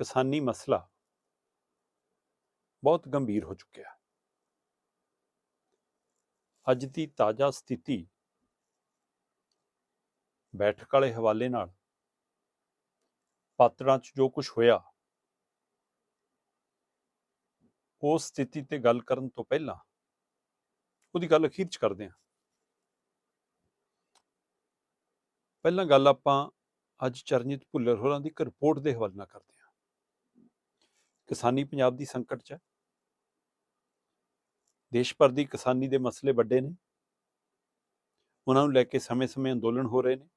ਕਿਸਾਨੀ ਮਸਲਾ ਬਹੁਤ ਗੰਭੀਰ ਹੋ ਚੁੱਕਿਆ ਅੱਜ ਦੀ ਤਾਜ਼ਾ ਸਥਿਤੀ ਬੈਠਕ ਵਾਲੇ ਹਵਾਲੇ ਨਾਲ ਪਾਤੜਾਂ 'ਚ ਜੋ ਕੁਝ ਹੋਇਆ, ਉਸ ਸਥਿਤੀ ਤੇ ਗੱਲ ਕਰਨ ਤੋਂ ਪਹਿਲਾਂ ਉਹਦੀ ਗੱਲ ਅਖੀਰ 'ਚ ਕਰਦੇ ਹਾਂ। ਪਹਿਲਾਂ ਗੱਲ ਆਪਾਂ ਅੱਜ ਚਰਨਜੀਤ ਭੁੱਲਰ ਹੋਰਾਂ ਦੀ ਇੱਕ ਰਿਪੋਰਟ ਦੇ ਹਵਾਲੇ ਨਾਲ ਕਰਦੇ ਹਾਂ। ਕਿਸਾਨੀ ਪੰਜਾਬ ਦੀ ਸੰਕਟ 'ਚ ਹੈ। ਦੇਸ਼ ਭਰ ਦੀ ਕਿਸਾਨੀ ਦੇ ਮਸਲੇ ਵੱਡੇ ਨੇ। ਉਹਨਾਂ ਨੂੰ ਲੈ ਕੇ ਸਮੇਂ-ਸਮੇਂ ਅੰਦੋਲਨ ਹੋ ਰਹੇ ਨੇ।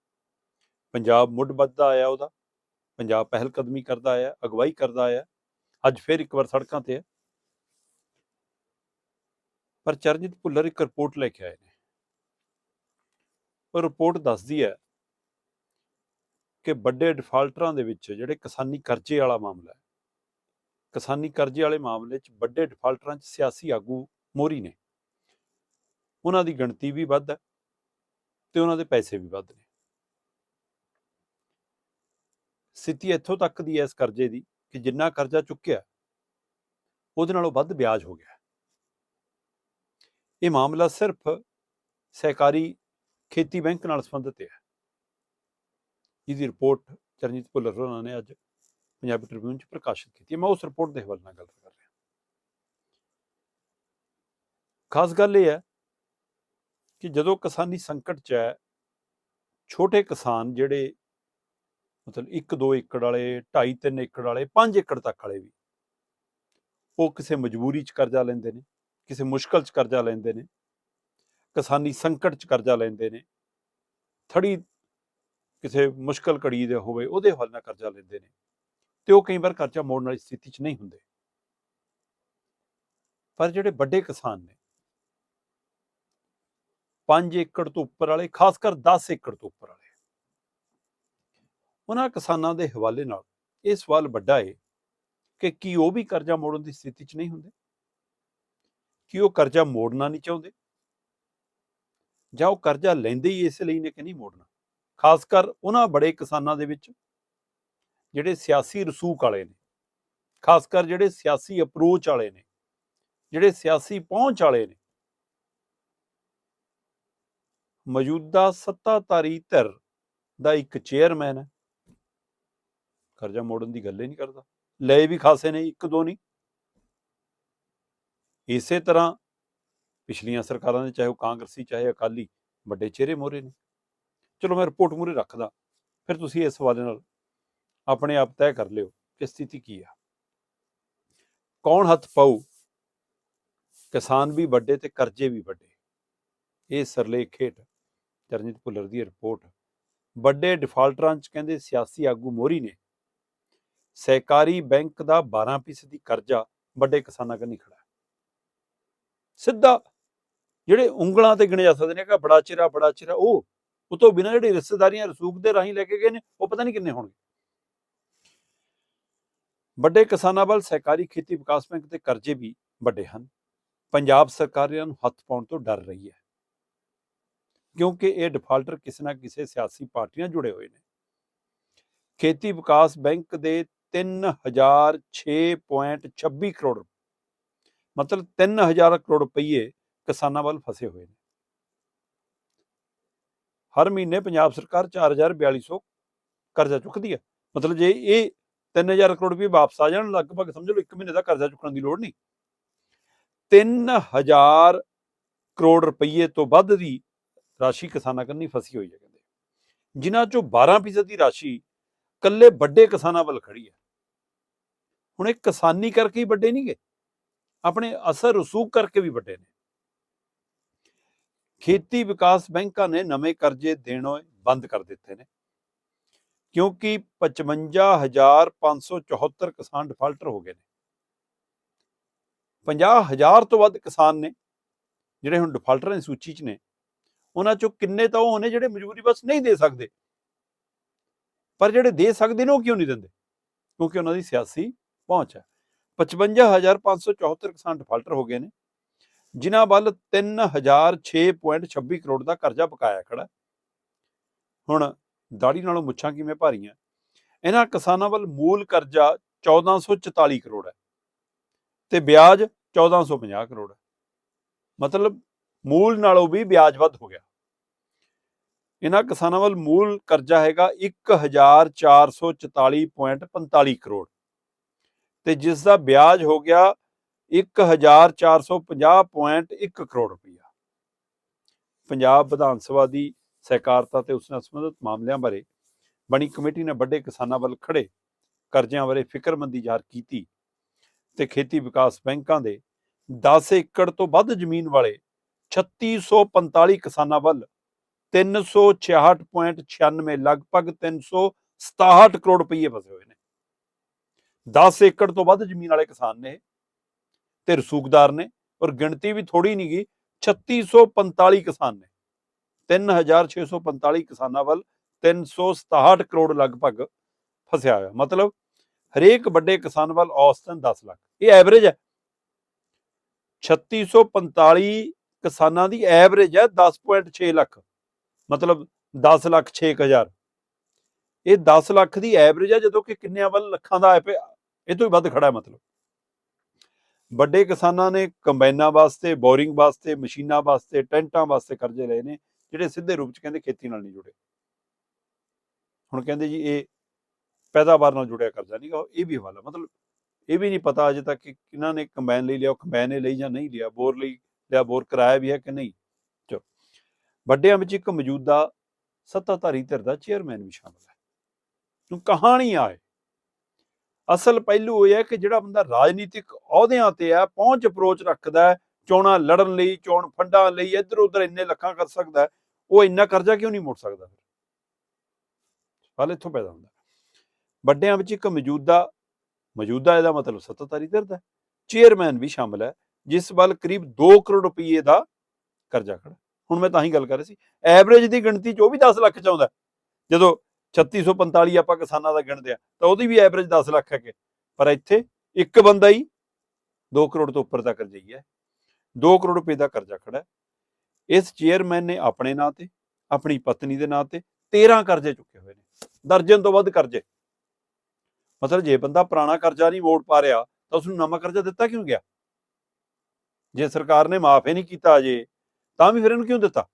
ਪੰਜਾਬ ਮੁੱਢ ਵੱਧਦਾ ਆਇਆ ਉਹਦਾ। ਪੰਜਾਬ ਪਹਿਲ ਕਦਮੀ ਕਰਦਾ ਆਇਆ, ਅਗਵਾਈ ਕਰਦਾ ਆਇਆ। ਅੱਜ ਫਿਰ ਇੱਕ ਵਾਰ ਸੜਕਾਂ ਤੇ ਹੈ। ਪਰ ਚਰਨਜੀਤ ਭੁੱਲਰ ਇੱਕ ਰਿਪੋਰਟ ਲੈ ਕੇ ਆਏ ਨੇ। ਉਹ ਰਿਪੋਰਟ ਦੱਸਦੀ ਹੈ ਕਿ ਵੱਡੇ ਡਿਫਾਲਟਰਾਂ ਦੇ ਵਿੱਚ ਜਿਹੜੇ ਕਿਸਾਨੀ ਕਰਜ਼ੇ ਵਾਲਾ ਮਾਮਲਾ ਹੈ ਕਿਸਾਨੀ ਕਰਜ਼ੇ ਵਾਲੇ ਮਾਮਲੇ 'ਚ ਵੱਡੇ ਡਿਫਾਲਟਰਾਂ 'ਚ ਸਿਆਸੀ ਆਗੂ ਮੋਰੀ ਨੇ। ਉਹਨਾਂ ਦੀ ਗਿਣਤੀ ਵੀ ਵੱਧ ਹੈ ਤੇ ਉਹਨਾਂ ਦੇ ਪੈਸੇ ਵੀ ਵੱਧ ਨੇ। ਸਥਿਤੀ ਇੱਥੋਂ ਤੱਕ ਦੀ ਹੈ ਇਸ ਕਰਜ਼ੇ ਦੀ ਕਿ ਜਿੰਨਾ ਕਰਜ਼ਾ ਚੁੱਕਿਆ, ਉਹਦੇ ਨਾਲੋਂ ਵੱਧ ਵਿਆਜ ਹੋ ਗਿਆ। ਇਹ ਮਾਮਲਾ ਸਿਰਫ ਸਹਿਕਾਰੀ ਖੇਤੀ ਬੈਂਕ ਨਾਲ ਸੰਬੰਧਿਤ ਹੈ। ਇਹਦੀ ਰਿਪੋਰਟ ਚਰਨਜੀਤ ਭੁੱਲਰ ਹੋਣਾ ਨੇ ਅੱਜ ਪੰਜਾਬੀ ਟ੍ਰਿਬਿਊਨ 'ਚ ਪ੍ਰਕਾਸ਼ਿਤ ਕੀਤੀ ਹੈ। ਮੈਂ ਉਸ ਰਿਪੋਰਟ ਦੇ ਹਵਾਲੇ ਨਾਲ ਗੱਲ ਕਰ ਰਿਹਾ। ਖਾਸ ਗੱਲ ਇਹ ਹੈ ਕਿ ਜਦੋਂ ਕਿਸਾਨੀ ਸੰਕਟ 'ਚ ਹੈ, ਛੋਟੇ ਕਿਸਾਨ ਜਿਹੜੇ ਮਤਲਬ 1-2 ਏਕੜ ਵਾਲੇ 2.5-3 ਏਕੜ ਵਾਲੇ 5 ਏਕੜ ਤੱਕ ਵਾਲੇ ਵੀ, ਉਹ ਕਿਸੇ ਮਜਬੂਰੀ 'ਚ ਕਰਜ਼ਾ ਲੈਂਦੇ ਨੇ, ਕਿਸੇ ਮੁਸ਼ਕਲ 'ਚ ਕਰਜ਼ਾ ਲੈਂਦੇ ਨੇ, ਕਿਸਾਨੀ ਸੰਕਟ 'ਚ ਕਰਜ਼ਾ ਲੈਂਦੇ ਨੇ, ਥੜੀ ਕਿਸੇ ਮੁਸ਼ਕਲ ਘੜੀ ਦੇ ਹੋਵੇ ਉਹਦੇ ਹੱਲ ਨਾਲ ਕਰਜ਼ਾ ਲੈਂਦੇ ਨੇ। ਤੇ ਉਹ ਕਈ ਵਾਰ ਕਰਜ਼ਾ ਮੋੜਨ ਵਾਲੀ ਸਥਿਤੀ 'ਚ ਨਹੀਂ ਹੁੰਦੇ। ਪਰ ਜਿਹੜੇ ਵੱਡੇ ਕਿਸਾਨ ਨੇ 5 ਏਕੜ ਤੋਂ ਉੱਪਰ ਵਾਲੇ, ਖਾਸ ਕਰ 10 ਏਕੜ ਤੋਂ ਉੱਪਰ ਵਾਲੇ, ਉਹਨਾਂ ਕਿਸਾਨਾਂ ਦੇ ਹਵਾਲੇ ਨਾਲ ਇਹ ਸਵਾਲ ਵੱਡਾ ਏ ਕਿ ਕੀ ਉਹ ਵੀ ਕਰਜ਼ਾ ਮੋੜਨ ਦੀ ਸਥਿਤੀ 'ਚ ਨਹੀਂ ਹੁੰਦੇ? ਕੀ ਉਹ ਕਰਜ਼ਾ ਮੋੜਨਾ ਨਹੀਂ ਚਾਹੁੰਦੇ? ਜਾਂ ਉਹ ਕਰਜ਼ਾ ਲੈਂਦੇ ਹੀ ਇਸ ਲਈ ਨੇ ਕਿ ਨਹੀਂ ਮੋੜਨਾ? ਖਾਸ ਕਰ ਉਹਨਾਂ ਬੜੇ ਕਿਸਾਨਾਂ ਦੇ ਵਿੱਚ ਜਿਹੜੇ ਸਿਆਸੀ ਰਸੂਖ ਵਾਲੇ ਨੇ, ਖਾਸ ਕਰ ਜਿਹੜੇ ਸਿਆਸੀ ਅਪਰੋਚ ਵਾਲੇ ਨੇ, ਜਿਹੜੇ ਸਿਆਸੀ ਪਹੁੰਚ ਵਾਲੇ ਨੇ, ਮੌਜੂਦਾ ਸੱਤਾਧਾਰੀ ਧਿਰ ਦਾ ਇੱਕ ਚੇਅਰਮੈਨ ਹੈ। ਕਰਜ਼ਾ ਮੋੜਨ ਦੀ ਗੱਲ ਹੀ ਨਹੀਂ ਕਰਦਾ। ਲਏ ਵੀ ਖਾਸੇ ਨੇ, ਇੱਕ ਦੋ ਨਹੀਂ। ਇਸੇ ਤਰ੍ਹਾਂ ਪਿਛਲੀਆਂ ਸਰਕਾਰਾਂ ਦੇ ਚਾਹੇ ਉਹ ਕਾਂਗਰਸੀ, ਚਾਹੇ ਅਕਾਲੀ, ਵੱਡੇ ਚਿਹਰੇ ਮੋਰੇ ਨੇ। ਚਲੋ ਮੈਂ ਰਿਪੋਰਟ ਮੂਰੇ ਰੱਖਦਾ। ਫਿਰ ਤੁਸੀਂ ਇਸ ਹਵਾਲੇ ਨਾਲ ਆਪਣੇ ਆਪ ਤੈਅ ਕਰ ਲਿਓ ਕਿ ਸਥਿਤੀ ਕੀ ਆ। ਕੌਣ ਹੱਥ ਪਾਉ ਕਿਸਾਨ ਵੀ ਵੱਡੇ ਤੇ ਕਰਜ਼ੇ ਵੀ ਵੱਡੇ। ਇਹ ਸਰਲੇਖ ਹੇਠ ਚਰਨਜੀਤ ਭੁੱਲਰ ਦੀ ਰਿਪੋਰਟ। ਵੱਡੇ ਡਿਫਾਲਟਰਾਂ ਚ ਕਹਿੰਦੇ ਸਿਆਸੀ ਆਗੂ ਮੋਰੀ ਨੇ। ਸਹਿਕਾਰੀ ਬੈਂਕ ਦਾ 12% ਕਰਜ਼ਾ ਵੱਡੇ ਕਿਸਾਨਾਂ ਕੰਨੀ ਖੜਾ ਸਿੱਧਾ ਜਿਹੜੇ ਉਂਗਲਾਂ ਤੇ ਗਿਣੇ ਜਾ ਸਕਦੇ ਨੇ, ਕਿ ਬੜਾ ਚਿਹਰਾ ਬੜਾ ਚਿਹਰਾ, ਉਹ ਉਹ ਤੋਂ ਬਿਨਾਂ ਜਿਹੜੇ ਰਿਸ਼ਤੇਦਾਰੀਆਂ ਰਸੂਖ ਦੇ ਰਾਹੀਂ ਲੈ ਕੇ ਗਏ ਨੇ, ਉਹ ਪਤਾ ਨਹੀਂ ਕਿੰਨੇ ਹੋਣਗੇ। ਵੱਡੇ ਕਿਸਾਨਾਂ ਵੱਲ ਸਹਿਕਾਰੀ ਖੇਤੀ ਵਿਕਾਸ ਬੈਂਕ ਦੇ ਕਰਜ਼ੇ ਵੀ ਵੱਡੇ ਹਨ। ਪੰਜਾਬ ਸਰਕਾਰ ਇਹਨਾਂ ਨੂੰ ਹੱਥ ਪਾਉਣ ਤੋਂ ਡਰ ਰਹੀ ਹੈ। ਕਿਉਂਕਿ ਇਹ ਡਿਫਾਲਟਰ ਕਿਸੇ ਨਾ ਕਿਸੇ ਸਿਆਸੀ ਪਾਰਟੀਆਂ ਜੁੜੇ ਹੋਏ ਨੇ। ਖੇਤੀ ਵਿਕਾਸ ਬੈਂਕ ਦੇ 3006.26 ਕਰੋੜ ਮਤਲਬ 3000 ਕਰੋੜ ਰੁਪਏ ਕਿਸਾਨਾਂ ਵੱਲ ਫਸੇ ਹੋਏ ਨੇ। ਹਰ ਮਹੀਨੇ ਪੰਜਾਬ ਸਰਕਾਰ 4400 ਕਰਜ਼ਾ ਚੁੱਕਦੀ ਹੈ। ਮਤਲਬ ਜੇ ਇਹ 3000 ਕਰੋੜ ਰੁਪਏ ਵਾਪਸ ਆ ਜਾਣ, ਲਗਭਗ ਸਮਝ ਲਓ 1 ਮਹੀਨੇ ਦਾ ਕਰਜ਼ਾ ਚੁੱਕਣ ਦੀ ਲੋੜ ਨਹੀਂ। 3000 ਕਰੋੜ ਰੁਪਏ ਤੋਂ ਵੱਧ ਦੀ ਰਾਸ਼ੀ ਕਿਸਾਨਾਂ ਕੰਨੀ ਫਸੀ ਹੋਈ ਹੈ ਕਹਿੰਦੇ। ਜਿਨ੍ਹਾਂ ਚੋਂ 12% ਦੀ ਰਾਸ਼ੀ ਕੱਲੇ ਵੱਡੇ ਕਿਸਾਨਾਂ ਵੱਲ ਖੜੀ ਹੈ। ਹੁਣ ਇਹ ਕਿਸਾਨੀ ਕਰਕੇ ਹੀ ਵੱਡੇ ਨਹੀਂਗੇ, ਆਪਣੇ ਅਸਰ ਰਸੂਖ ਕਰਕੇ ਵੀ ਵੱਡੇ ਨੇ। ਖੇਤੀ ਵਿਕਾਸ ਬੈਂਕਾਂ ਨੇ ਨਵੇਂ ਕਰਜ਼ੇ ਦੇਣੋਂ ਬੰਦ ਕਰ ਦਿੱਤੇ ਨੇ। ਕਿਉਂਕਿ 55574 ਕਿਸਾਨ ਡਿਫਾਲਟਰ ਹੋ ਗਏ ਨੇ। 50000 ਤੋਂ ਵੱਧ ਕਿਸਾਨ ਨੇ, ਜਿਹੜੇ ਹੁਣ ਡਿਫਾਲਟਰਾਂ ਦੀ ਸੂਚੀ 'ਚ ਨੇ। ਉਹਨਾਂ ਚੋਂ ਕਿੰਨੇ ਤਾਂ ਉਹ ਨੇ ਜਿਹੜੇ ਮਜਬੂਰੀ ਬਸ ਨਹੀਂ ਦੇ ਸਕਦੇ। ਪਰ ਜਿਹੜੇ ਦੇ ਸਕਦੇ ਨੇ ਉਹ ਕਿਉਂ ਨਹੀਂ ਦਿੰਦੇ? ਕਿਉਂਕਿ ਉਹਨਾਂ ਦੀ ਸਿਆਸੀ ਪਹੁੰਚ ਹੈ। 55574 ਕਿਸਾਨ ਡਿਫਾਲਟਰ ਹੋ ਗਏ ਨੇ, ਜਿਨ੍ਹਾਂ ਵੱਲ 3006.26 ਕਰੋੜ ਦਾ ਕਰਜ਼ਾ ਬਕਾਇਆ ਖੜਾ ਹੁਣ ਦਾੜੀ ਨਾਲੋਂ ਮੁੱਛਾਂ ਕਿਵੇਂ ਭਾਰੀਆਂ? ਇਹਨਾਂ ਕਿਸਾਨਾਂ ਵੱਲ ਮੂਲ ਕਰਜ਼ਾ 1444 ਕਰੋੜ ਹੈ ਤੇ ਵਿਆਜ 1450 ਕਰੋੜ ਹੈ। ਮਤਲਬ ਮੂਲ ਨਾਲੋਂ ਵੀ ਵਿਆਜ ਵੱਧ ਹੋ ਗਿਆ। ਇਹਨਾਂ ਕਿਸਾਨਾਂ ਵੱਲ ਮੂਲ ਕਰਜ਼ਾ ਹੈਗਾ 1444.45 ਕਰੋੜ ਤੇ ਜਿਸ ਦਾ ਵਿਆਜ ਹੋ ਗਿਆ 1450.1 ਕਰੋੜ ਰੁਪਇਆ ਪੰਜਾਬ ਵਿਧਾਨ ਸਭਾ ਦੀ ਸਹਿਕਾਰਤਾ ਤੇ ਉਸ ਨਾਲ ਸੰਬੰਧਿਤ ਮਾਮਲਿਆਂ ਬਾਰੇ ਬਣੀ ਕਮੇਟੀ ਨੇ ਵੱਡੇ ਕਿਸਾਨਾਂ ਵੱਲ ਖੜੇ ਕਰਜ਼ਿਆਂ ਬਾਰੇ ਫਿਕਰਮੰਦੀ ਜ਼ਾਹਰ ਕੀਤੀ ਤੇ ਖੇਤੀ ਵਿਕਾਸ ਬੈਂਕਾਂ ਦੇ 10 ਏਕੜ ਤੋਂ ਵੱਧ ਜ਼ਮੀਨ ਵਾਲੇ 3645 ਕਿਸਾਨਾਂ ਵੱਲ 366.96 ਲਗਭਗ 367 ਕਰੋੜ ਰੁਪਏ ਫਸੇ ਹੋਏ ਨੇ। 10 ਏਕੜ ਤੋਂ ਵੱਧ ਜ਼ਮੀਨ ਵਾਲੇ ਕਿਸਾਨ ਨੇ ਇਹ ਤੇ ਰਸੂਖਦਾਰ ਨੇ ਔਰ ਗਿਣਤੀ ਵੀ ਥੋੜੀ ਨਹੀਂ ਗਈ 3645 ਕਿਸਾਨ ਨੇ। 3645 ਕਿਸਾਨਾਂ ਵੱਲ 367 ਕਰੋੜ ਲਗਭਗ ਫਸਿਆ ਹੋਇਆ। ਮਤਲਬ ਹਰੇਕ ਵੱਡੇ ਕਿਸਾਨ ਵੱਲ ਔਸਤਨ 10 ਲੱਖ। ਇਹ ਐਵਰੇਜ ਹੈ। 3645 ਕਿਸਾਨਾਂ ਦੀ ਐਵਰੇਜ ਹੈ 10.6 ਲੱਖ। ਮਤਲਬ 10 ਲੱਖ 6000 ਇਹ 10 ਲੱਖ ਦੀ ਐਵਰੇਜ ਹੈ ਜਦੋਂ ਕਿ ਕਿੰਨਿਆਂ ਵੱਲ ਲੱਖਾਂ ਦਾ ਐਪ ਇਹ ਤੋਂ ਵੀ ਵੱਧ ਖੜਾ ਹੈ ਮਤਲਬ। ਵੱਡੇ ਕਿਸਾਨਾਂ ਨੇ ਕੰਬਾਈਨਾਂ ਵਾਸਤੇ, ਬੋਰਿੰਗ ਵਾਸਤੇ, ਮਸ਼ੀਨਾਂ ਵਾਸਤੇ, ਟੈਂਟਾਂ ਵਾਸਤੇ ਕਰਜ਼ੇ ਲਏ ਨੇ। ਜਿਹੜੇ ਸਿੱਧੇ ਰੂਪ ਚ ਕਹਿੰਦੇ ਖੇਤੀ ਨਾਲ ਨਹੀਂ ਜੁੜੇ। ਹੁਣ ਕਹਿੰਦੇ ਜੀ ਇਹ ਪੈਦਾਵਾਰ ਨਾਲ ਜੁੜਿਆ ਕਰਜ਼ਾ ਨਹੀਂ ਗਾ ਇਹ ਵੀ ਹਵਾਲਾ, ਮਤਲਬ ਇਹ ਵੀ ਨਹੀਂ ਪਤਾ ਅਜੇ ਤੱਕ ਕਿ ਕਿਹਨਾਂ ਨੇ ਕੰਬਾਈਨ ਲਈ ਲਿਆ ਕੰਬਾਈਨ ਨੇ ਲਈ ਜਾਂ ਨਹੀਂ ਲਿਆ, ਬੋਰ ਲਈ ਲਿਆ, ਬੋਰ ਕਰਾਇਆ ਵੀ ਹੈ ਕਿ ਨਹੀਂ? ਚਲੋ, ਵੱਡਿਆਂ ਵਿੱਚ ਇੱਕ ਮੌਜੂਦਾ ਸੱਤਾਧਾਰੀ ਧਿਰ ਦਾ ਚੇਅਰਮੈਨ ਵੀ ਸ਼ਾਮਲ ਹੈ। ਨੂੰ ਕਹਾਣੀ ਆਏ ਅਸਲ ਪਹਿਲੂ ਇਹ ਹੈ ਕਿ ਜਿਹੜਾ ਬੰਦਾ ਰਾਜਨੀਤਿਕ ਅਹੁਦਿਆਂ ਤੇ ਹੈ ਪਹੁੰਚ ਅਪਰੋਚ ਰੱਖਦਾ ਹੈ, ਚੋਣਾਂ ਲੜਨ ਲਈ, ਚੋਣ ਫੰਡਾਂ ਲਈ ਇੱਧਰ ਉੱਧਰ ਇੰਨੇ ਲੱਖਾਂ ਕਰ ਸਕਦਾ ਉਹ ਇੰਨਾ ਕਰਜ਼ਾ ਕਿਉਂ ਨਹੀਂ ਮੋੜ ਸਕਦਾ ਫਿਰ? ਸਵਾਲ ਇੱਥੋਂ ਪੈਦਾ ਹੁੰਦਾ। ਵੱਡਿਆਂ ਵਿੱਚ ਇੱਕ ਮੌਜੂਦਾ ਮੌਜੂਦਾ ਇਹਦਾ ਮਤਲਬ ਸੱਤਾਧਾਰੀ ਧਿਰ ਦਾ ਚੇਅਰਮੈਨ ਵੀ ਸ਼ਾਮਲ ਹੈ, ਜਿਸ ਵੱਲ ਕਰੀਬ 2 ਕਰੋੜ ਰੁਪਏ ਦਾ ਕਰਜ਼ਾ ਖੜਾ ਹੁਣ ਮੈਂ ਤਾਂ ਹੀ ਗੱਲ ਕਰ ਰਿਹਾ ਸੀ ਐਵਰੇਜ ਦੀ ਗਿਣਤੀ 'ਚ ਉਹ ਵੀ 10 ਲੱਖ ਚ ਆਉਂਦਾ ਹੈ। ਜਦੋਂ 3645 ਆਪਾਂ ਕਿਸਾਨਾਂ ਦਾ ਗਿਣਦੇ ਆ ਤਾਂ ਉਹਦੀ ਵੀ ਐਵਰੇਜ 10 ਲੱਖ ਹੈ। ਕਿ ਪਰ ਇੱਥੇ ਇੱਕ ਬੰਦਾ ਹੀ 2 ਕਰੋੜ ਤੋਂ ਉੱਪਰ ਦਾ ਕਰਜ਼ਈ ਹੈ 2 ਕਰੋੜ ਰੁਪਏ ਦਾ ਕਰਜ਼ਾ ਖੜਾ ਇਸ ਚੇਅਰਮੈਨ ਨੇ ਆਪਣੇ ਨਾਂ ਤੇ, ਆਪਣੀ ਪਤਨੀ ਦੇ ਨਾਂ ਤੇ 13 ਕਰਜ਼ੇ ਚੁੱਕੇ ਹੋਏ ਨੇ, ਦਰਜਨ ਤੋਂ ਵੱਧ ਕਰਜ਼ੇ। ਮਤਲਬ ਜੇ ਬੰਦਾ ਪੁਰਾਣਾ ਕਰਜ਼ਾ ਨਹੀਂ ਮੋੜ ਪਾ ਰਿਹਾ, ਤਾਂ ਉਸ ਨੂੰ ਨਵਾਂ ਕਰਜ਼ਾ ਦਿੱਤਾ ਕਿਉਂ ਗਿਆ? ਜੇ ਸਰਕਾਰ ਨੇ ਮਾਫ ਹੀ ਨਹੀਂ ਕੀਤਾ ਅਜੇ, ਤਾਂ ਵੀ ਫਿਰ ਇਹਨੂੰ ਕਿਉਂ ਦਿੱਤਾ?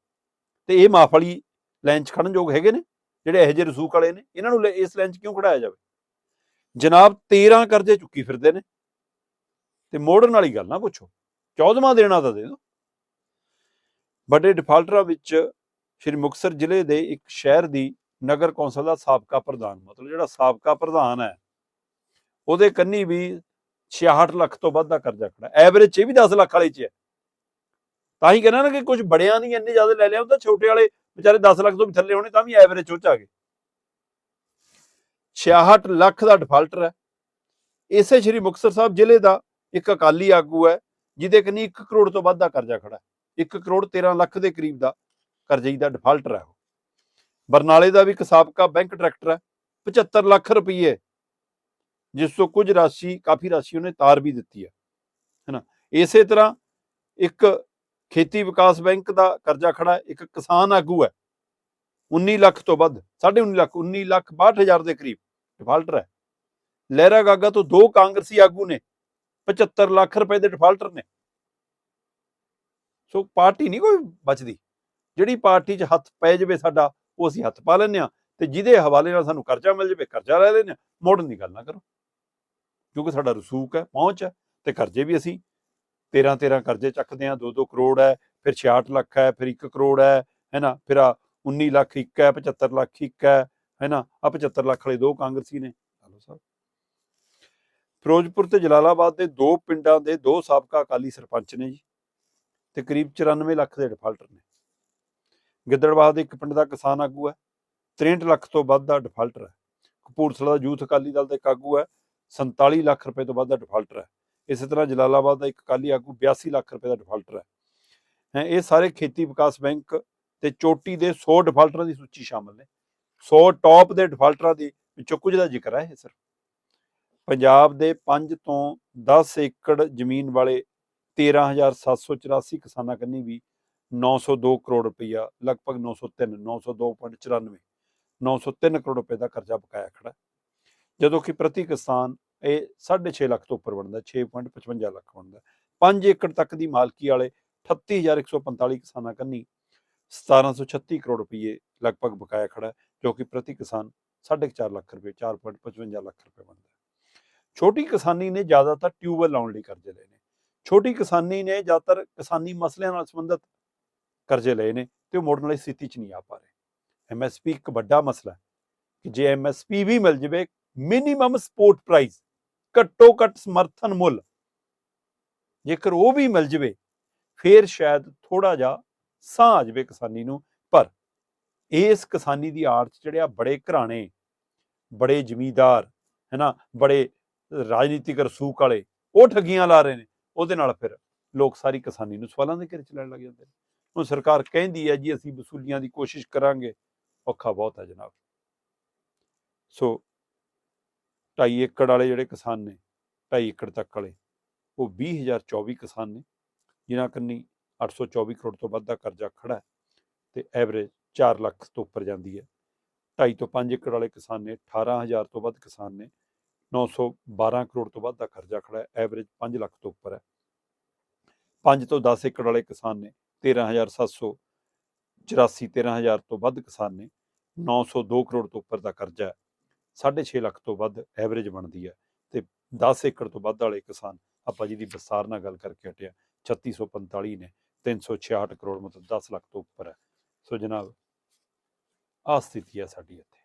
ਤੇ ਇਹ ਮਾਫ ਵਾਲੀ ਲਾਈਨ 'ਚ ਖੜਨ ਯੋਗ ਹੈਗੇ ਨੇ, ਜਿਹੜੇ ਇਹੋ ਜਿਹੇ ਰਸੂਖ ਵਾਲੇ ਨੇ, ਇਹਨਾਂ ਨੂੰ ਲੈ- ਇਸ ਲਾਈਨ 'ਚ ਕਿਉਂ ਖੜਾਇਆ ਜਾਵੇ? ਜਨਾਬ 13 ਕਰਜ਼ੇ ਚੁੱਕੀ ਫਿਰਦੇ ਨੇ, ਤੇ ਮੋੜਨ ਵਾਲੀ ਗੱਲ ਨਾ ਪੁੱਛੋ 14ਵਾਂ ਦੇਣਾ ਤਾਂ ਦੇ ਦਿਓ। ਵੱਡੇ ਡਿਫਾਲਟਰਾਂ ਵਿੱਚ ਸ਼੍ਰੀ ਮੁਕਤਸਰ ਜ਼ਿਲ੍ਹੇ ਦੇ ਇੱਕ ਸ਼ਹਿਰ ਦੀ ਨਗਰ ਕੌਂਸਲ ਦਾ ਸਾਬਕਾ ਪ੍ਰਧਾਨ, ਮਤਲਬ ਜਿਹੜਾ ਸਾਬਕਾ ਪ੍ਰਧਾਨ ਹੈ, ਉਹਦੇ ਕੰਨੀ ਵੀ 66 ਲੱਖ ਤੋਂ ਵੱਧ ਦਾ ਕਰਜ਼ਾ ਖੜਾ ਐਵਰੇਜ 'ਚ ਇਹ ਵੀ 10 ਲੱਖ ਵਾਲੇ 'ਚ ਹੈ। ਤਾਂ ਹੀ ਕਹਿੰਦਾ ਨਾ ਕਿ ਕੁਝ ਬੜਿਆਂ ਦੀ ਇੰਨੇ ਜ਼ਿਆਦਾ ਲੈ ਲਿਆ, ਉਹ ਤਾਂ ਛੋਟੇ ਵਾਲੇ ਵਿਚਾਰੇ 10 ਲੱਖ ਤੋਂ ਵੀ ਥੱਲੇ ਹੋਣੇ ਤਾਂ ਵੀ ਐਵਰੇਜ ਉਹ 'ਚ ਆ ਗਏ। 66 ਲੱਖ ਦਾ ਡਿਫਾਲਟਰ ਹੈ। ਇਸੇ ਸ਼੍ਰੀ ਮੁਕਤਸਰ ਸਾਹਿਬ ਜ਼ਿਲ੍ਹੇ ਦਾ ਇੱਕ ਅਕਾਲੀ ਆਗੂ ਹੈ, ਜਿਹਦੇ ਕਨੀ 1 ਕਰੋੜ ਤੋਂ ਵੱਧ ਦਾ ਕਰਜ਼ਾ ਖੜਾ ਹੈ। 1 ਕਰੋੜ 13 ਲੱਖ ਦੇ ਕਰੀਬ ਦਾ ਕਰਜ਼ਈ ਦਾ ਡਿਫਾਲਟਰ ਹੈ ਉਹ। ਬਰਨਾਲੇ ਦਾ ਵੀ ਇੱਕ ਸਾਬਕਾ ਬੈਂਕ ਡਾਇਰੈਕਟਰ ਹੈ 75 ਲੱਖ ਰੁਪਏ ਜਿਸ ਤੋਂ ਕੁਝ ਰਾਸ਼ੀ, ਕਾਫੀ ਰਾਸ਼ੀ ਉਹਨੇ ਤਾਰ ਵੀ ਦਿੱਤੀ ਹੈ, ਹੈਨਾ। ਇਸੇ ਤਰ੍ਹਾਂ ਇੱਕ ਖੇਤੀ ਵਿਕਾਸ ਬੈਂਕ ਦਾ ਕਰਜ਼ਾ ਖੜਾ ਇੱਕ ਕਿਸਾਨ ਆਗੂ ਹੈ 19 ਲੱਖ ਤੋਂ ਵੱਧ 19.5 ਲੱਖ 19 ਲੱਖ 62 ਹਜ਼ਾਰ ਦੇ ਕਰੀਬ ਡਿਫਾਲਟਰ ਹੈ ਲਹਿਰਾ ਗਾਗਾ ਤੋਂ ਦੋ ਕਾਂਗਰਸੀ ਆਗੂ ਨੇ 75 ਲੱਖ ਰੁਪਏ ਦੇ ਡਿਫਾਲਟਰ ਨੇ। ਸੋ ਪਾਰਟੀ ਨਹੀਂ ਕੋਈ ਬਚਦੀ। ਜਿਹੜੀ ਪਾਰਟੀ 'ਚ ਹੱਥ ਪੈ ਜਾਵੇ ਸਾਡਾ, ਉਹ ਅਸੀਂ ਹੱਥ ਪਾ ਲੈਂਦੇ ਆ ਤੇ ਜਿਹਦੇ ਹਵਾਲੇ ਨਾਲ ਸਾਨੂੰ ਕਰਜ਼ਾ ਮਿਲ ਜਾਵੇ, ਕਰਜ਼ਾ ਲੈ ਲੈਂਦੇ ਆ ਮੋੜਨ ਦੀ ਗੱਲ ਨਾ ਕਰੋ। ਕਿਉਂਕਿ ਸਾਡਾ ਰਸੂਕ ਹੈ, ਪਹੁੰਚ ਹੈ ਤੇ ਕਰਜ਼ੇ ਵੀ ਅਸੀਂ 13 13 ਕਰਜ਼ੇ ਚੱਕਦੇ ਆ 2 2 ਕਰੋੜ ਹੈ, ਫਿਰ 66 ਲੱਖ ਹੈ, ਫਿਰ 1 ਕਰੋੜ ਹੈ ਹੈਨਾ ਫਿਰ ਆ 19 ਲੱਖ ਇੱਕ ਹੈ 75 ਲੱਖ ਇੱਕ ਹੈ ਹੈਨਾ ਆ 75 ਲੱਖ ਵਾਲੇ ਦੋ ਕਾਂਗਰਸੀ ਨੇ। ਹਲੋ ਸਾਹਿਬ ਫਿਰੋਜ਼ਪੁਰ ਤੇ ਜਲਾਲਾਬਾਦ ਦੇ ਦੋ ਪਿੰਡਾਂ ਦੇ ਦੋ ਸਾਬਕਾ ਅਕਾਲੀ ਸਰਪੰਚ ਨੇ ਜੀ। ਤੇ ਕਰੀਬ 94 ਲੱਖ ਦੇ ਡਿਫਾਲਟਰ ਨੇ। ਗਿੱਦੜਬਾਹ ਦੇ ਇੱਕ ਪਿੰਡ ਦਾ ਕਿਸਾਨ ਆਗੂ ਹੈ। 63 ਲੱਖ ਤੋਂ ਵੱਧ ਦਾ ਡਿਫਾਲਟਰ ਹੈ। ਕਪੂਰਥਲਾ ਦਾ ਯੂਥ ਅਕਾਲੀ ਦਲ ਦਾ ਇੱਕ ਆਗੂ ਹੈ। 47 ਲੱਖ ਰੁਪਏ ਤੋਂ ਵੱਧ ਦਾ ਡਿਫਾਲਟਰ ਹੈ। ਇਸੇ ਤਰ੍ਹਾਂ ਜਲਾਲਾਬਾਦ ਦਾ ਇੱਕ ਅਕਾਲੀ ਆਗੂ 82 ਲੱਖ ਰੁਪਏ ਦਾ ਡਿਫਾਲਟਰ ਹੈ। ਹੈਂ, ਇਹ ਸਾਰੇ ਖੇਤੀ ਵਿਕਾਸ ਬੈਂਕ ਤੇ ਚੋਟੀ ਦੇ 100 ਡਿਫਾਲਟਰਾਂ ਦੀ ਸੂਚੀ ਸ਼ਾਮਲ ਨੇ। 100 ਟੌਪ ਦੇ ਡਿਫਾਲਟਰਾਂ ਦੇ ਵਿੱਚੋਂ ਕੁਝ ਦਾ ਜ਼ਿਕਰ ਹੈ ਇਹ ਸਿਰਫ। ਪੰਜਾਬ ਦੇ 5 ਤੋਂ 10 ਏਕੜ ਜ਼ਮੀਨ ਵਾਲੇ 13784 ਕਿਸਾਨਾਂ ਕੰਨੀ ਵੀ 902 ਕਰੋੜ ਰੁਪਈਆ, ਲਗਭਗ 903 902.94 903 ਕਰੋੜ ਰੁਪਏ ਦਾ ਕਰਜ਼ਾ ਬਕਾਇਆ ਖੜਾ। ਜਦੋਂ ਕਿ ਪ੍ਰਤੀ ਕਿਸਾਨ ਇਹ 6.5 ਲੱਖ ਤੋਂ ਉੱਪਰ ਬਣਦਾ 6.55 ਲੱਖ ਬਣਦਾ। 5 ਏਕੜ ਤੱਕ ਦੀ ਮਾਲਕੀ ਵਾਲੇ 38145 ਕਿਸਾਨਾਂ ਕੰਨੀ 1736 ਕਰੋੜ ਰੁਪਏ ਲਗਭਗ ਬਕਾਇਆ ਖੜਾ, ਜੋ ਕਿ ਪ੍ਰਤੀ ਕਿਸਾਨ 4.5 ਲੱਖ ਰੁਪਏ 4.55 ਲੱਖ ਰੁਪਏ ਬਣਦਾ। ਛੋਟੀ ਕਿਸਾਨੀ ਨੇ ਜ਼ਿਆਦਾਤਰ ਟਿਊਬਵੈਲ ਲਾਉਣ ਲਈ ਕਰਜ਼ੇ ਲਏ ਨੇ। ਛੋਟੀ ਕਿਸਾਨੀ ਨੇ ਜ਼ਿਆਦਾਤਰ ਕਿਸਾਨੀ ਮਸਲਿਆਂ ਨਾਲ ਸੰਬੰਧਿਤ ਕਰਜ਼ੇ ਲਏ ਨੇ ਤੇ ਉਹ ਮੋੜਨ ਵਾਲੀ ਸਥਿਤੀ 'ਚ ਨਹੀਂ ਆ ਪਾ ਰਹੇ। ਐਮਐਸਪੀ ਇੱਕ ਵੱਡਾ ਮਸਲਾ ਹੈ ਕਿ ਜੇ ਐਮਐਸਪੀ ਵੀ ਮਿਲ ਜਵੇ ਮਿਨੀਮਮ ਸਪੋਰਟ ਪ੍ਰਾਈਸ ਘੱਟੋ ਘੱਟ ਸਮਰਥਨ ਮੁੱਲ ਜੇਕਰ ਉਹ ਵੀ ਮਿਲ ਜਵੇ, ਫੇਰ ਸ਼ਾਇਦ ਥੋੜਾ ਜਿਹਾ ਸਾਹ ਆ ਜਵੇ ਕਿਸਾਨੀ ਨੂੰ। ਪਰ ਇਸ ਕਿਸਾਨੀ ਦੀ ਆੜ 'ਚ ਜਿਹੜੇ ਆ ਬੜੇ ਘਰਾਣੇ, ਬੜੇ ਜ਼ਮੀਂਦਾਰ, ਹੈਨਾ, ਬੜੇ ਰਾਜਨੀਤਿਕ ਰਸੂਕ ਵਾਲੇ, ਉਹ ਠੱਗੀਆਂ ਲਾ ਰਹੇ ਨੇ। ਉਹਦੇ ਨਾਲ ਫਿਰ ਲੋਕ ਸਾਰੀ ਕਿਸਾਨੀ ਨੂੰ ਸਵਾਲਾਂ ਦੇ ਘੇਰੇ ਚ ਲੈਣ ਲੱਗ ਜਾਂਦੇ ਨੇ। ਹੁਣ ਸਰਕਾਰ ਕਹਿੰਦੀ ਹੈ ਜੀ, ਅਸੀਂ ਵਸੂਲੀਆਂ ਦੀ ਕੋਸ਼ਿਸ਼ ਕਰਾਂਗੇ। ਔਖਾ ਬਹੁਤ ਹੈ ਜਨਾਬ। ਸੋ 2.5 ਏਕੜ ਵਾਲੇ ਜਿਹੜੇ ਕਿਸਾਨ ਨੇ 2.5 ਏਕੜ ਤੱਕ ਵਾਲੇ, ਉਹ 20024 ਕਿਸਾਨ ਨੇ, ਜਿਨ੍ਹਾਂ ਕੰਨੀ 824 ਕਰੋੜ ਤੋਂ ਵੱਧ ਦਾ ਕਰਜ਼ਾ ਖੜਾ ਹੈ ਤੇ ਐਵਰੇਜ 4 ਲੱਖ ਤੋਂ ਉੱਪਰ ਜਾਂਦੀ ਹੈ। 2.5 ਤੋਂ 5 ਏਕੜ ਵਾਲੇ ਕਿਸਾਨ ਨੇ 18000 ਤੋਂ ਵੱਧ ਕਿਸਾਨ ਨੇ 912 ਕਰੋੜ ਤੋਂ ਵੱਧ ਦਾ ਕਰਜ਼ਾ ਖੜਾ ਹੈ। ਐਵਰੇਜ 5 ਲੱਖ ਤੋਂ ਉੱਪਰ ਹੈ। 5 ਤੋਂ 10 ਏਕੜ ਵਾਲੇ ਕਿਸਾਨ ਨੇ 13784 13000 ਤੋਂ ਵੱਧ ਕਿਸਾਨ ਨੇ 902 ਕਰੋੜ ਤੋਂ ਉੱਪਰ ਦਾ ਕਰਜ਼ਾ ਹੈ। 6.5 ਲੱਖ ਤੋਂ ਵੱਧ ਐਵਰੇਜ ਬਣਦੀ ਹੈ ਤੇ 10 ਏਕੜ ਤੋਂ ਵੱਧ ਵਾਲੇ ਕਿਸਾਨ, ਆਪਾਂ ਜਿਹਦੀ ਵਿਸਥਾਰ ਨਾਲ ਗੱਲ ਕਰਕੇ ਹਟਿਆ 3645 ਨੇ 366 ਕਰੋੜ ਮਤਲਬ 10 ਲੱਖ ਤੋਂ ਉੱਪਰ ਹੈ। ਸੋ ਜਨਾਬ, ਆਹ ਸਥਿਤੀ ਹੈ ਸਾਡੀ ਇੱਥੇ।